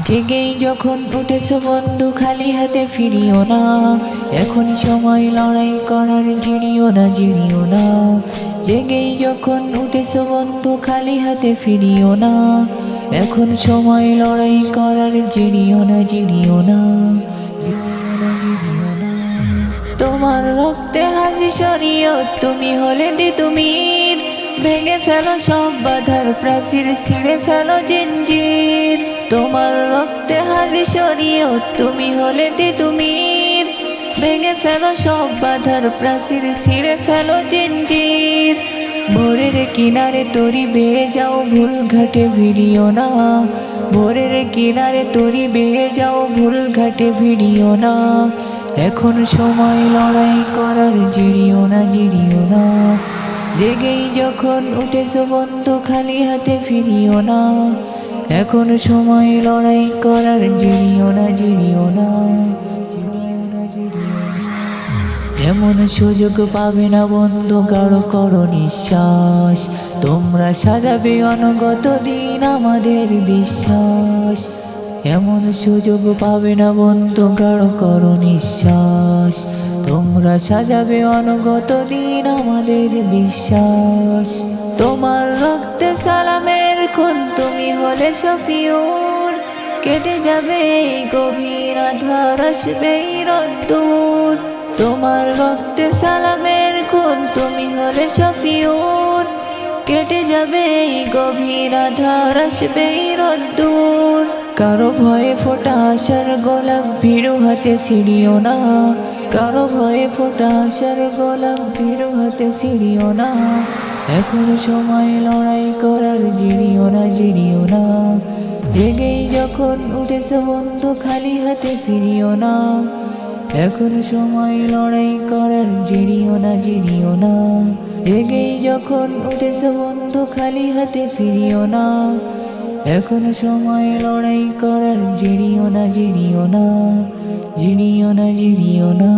জেগেই যখন উঠেছো বন্ধু খালি হাতে ফিরিও না, এখন সময় লড়াই করার জিড়িও না জিড়িও না। জেগেই যখন উঠেছো বন্ধু খালি হাতে ফিরিও না, এখন সময় লড়াই করার জিড়িও না জিড়িও না তোমার রক্তে হাসি সরিও, তুমি হলে দি তুমি। ভেঙে ফেলো সব বাধার প্রাচীর, ছিঁড়ে ফেলো জিঞ্জির তোমার রক্তে হাজি সরিও তুমি হলে দি তুমি ভেঙে ফেলো সব বাধার প্রাচীর, ছিঁড়ে ফেলো জিঞ্জির ভোরের কিনারে তরি বেয়ে যাও, ভুল ঘাটে ভিড়িও না। ভোরের কিনারে তরি বেয়ে যাও, ভুল ঘাটে ভিড়িও না। এখন সময় লড়াই করার, জিড়িও না জিড়িও না। জেগেই যখন উঠেছ বন্ধু, খালি হাতে ফিরিও না। এখন সময় লড়াই করার, জিনিও না জিড়িও না এমন সুযোগ পাবে না বন্ধু গাঢ় করো নিঃশ্বাস। তোমরা সাজাবে অনগত দিন আমাদের বিশ্বাস। এমন সুযোগ পাবে না বন্ধু গাঢ় করো নিঃশ্বাস। তোমরা সাজাবে অনগত দিন আমাদের বিশ্বাস। তোমার রক্তে সালামের খুন তুমি হলে সফিউর কেটে যাবে এই গভীর আধার, আসবে রোদ্দুর। তোমার রক্তে সালামের খুন তুমি হলে সফিউর কেটে যাবে এই গভীর আধার, আসবে রোদ্দুর। কারও ভয়ে ফোটা আসার গোলাপ ভিড়ু হাতে সিঁড়িও না। কারও ভয়ে ফোটা আসার গোলাপ ভিড়ু হাতে সিঁড়িও না। এখন সময় লড়াই করার জিড়িও না জিড়িও না। জেগেই যখন উঠেছে বন্ধু খালি হাতে ফিরিও না। এখন সময় লড়াই করার জিড়িও না জিড়িও না। জেগেই যখন উঠেছে বন্ধু খালি হাতে ফিরিও না। এখন সময় লড়াই করার জিনিও না জিনিও না জিনিও না জিনিও না।